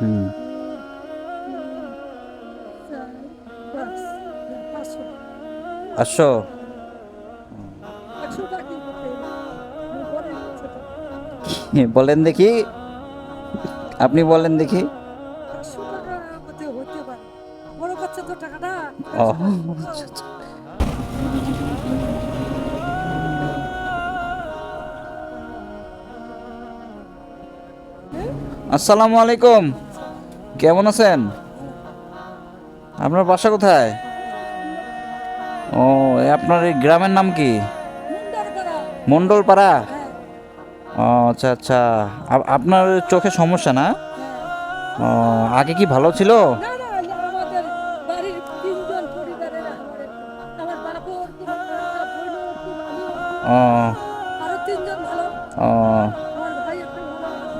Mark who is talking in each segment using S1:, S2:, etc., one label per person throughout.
S1: হুম। বলেন দেখি। আপনি বলেন দেখি। আসসালামু আলাইকুম। কেমন আছেন? আপনার বাসা কোথায়? ও আপনার এই গ্রামের নাম কি? মণ্ডলপাড়া ও আচ্ছা আচ্ছা। আপ- আপনার চোখে সমস্যা না? ও আগে কি ভালো ছিল? ও। ও।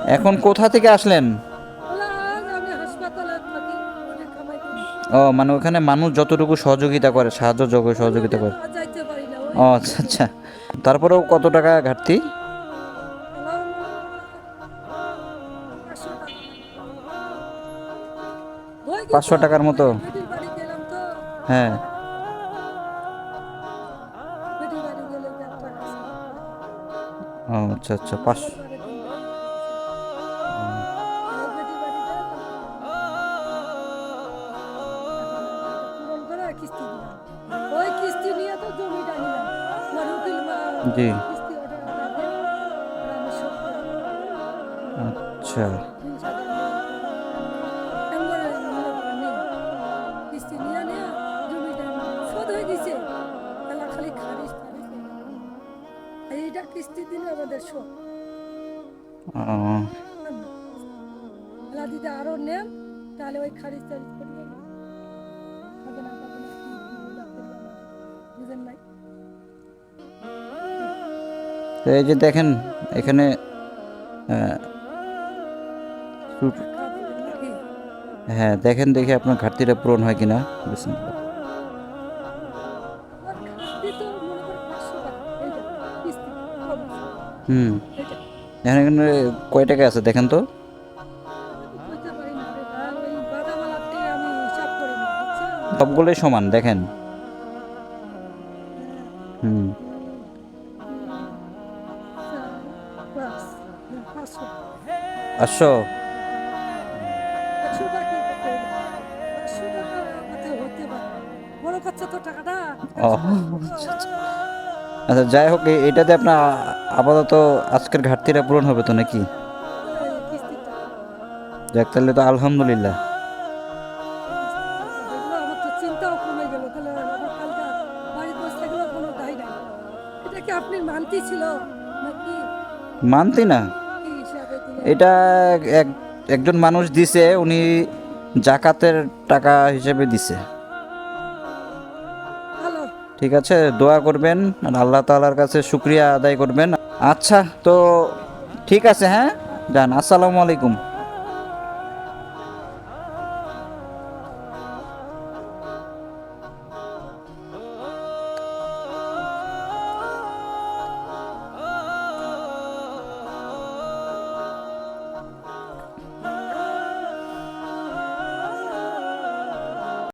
S1: এখন কোথা থেকে আসলেন? ও মানে ওখানে মানুষ যতটুকু সহযোগিতা করে, সাহায্য যোগ- সহযোগিতা করে ও আচ্ছা আচ্ছা তারপরেও কত টাকা ঘাটতি
S2: পাঁচশো।
S1: পাঁচশো টাকার মতো হ্যাঁ। ও আচ্ছা আচ্ছা পাঁচ
S2: কিস্তি দিলাম। ওই কিস্তি নিয়ে তো জমিটা নিলাম। আমার উকিল
S1: জি। আচ্ছা।
S2: এইটা কিস্তি দিলে আমাদের শোধ দিতে আরও নেন তাহলে ওই খারিজ টারিজ করে দেবে। থাকে না।
S1: তো এই যে দেখেন এখানে হ্যাঁ দেখেন দেখি আপনার ঘাটতিটা পূরণ হয় কিনা। বিসমিল্লাহ। হুম। এখানে এখানে কয় টাকা আছে দেখেন তো।
S2: বুঝতে পারি না টাকাটা
S1: ও আচ্ছা আচ্ছা। আচ্ছা যাই হোক এটাতে আপনার আপাতত আজকের ঘাটতিটা পূরণ হবে তো নাকি। যাক তাহলে তো আলহামদুলিল্লাহ
S2: কি আপনি মানতি ছিল? নাকি
S1: মানতি না? এটা এক একজন মানুষ দিছে উনি জাকাতের টাকা হিসেবে দিছে। ঠিক আছে দোয়া করবেন আর আল্লাহ তাআলার কাছে শুক্রিয়া আদায় করবেন। আচ্ছা তো ঠিক আছে হ্যাঁ? যান আসসালামু আলাইকুম।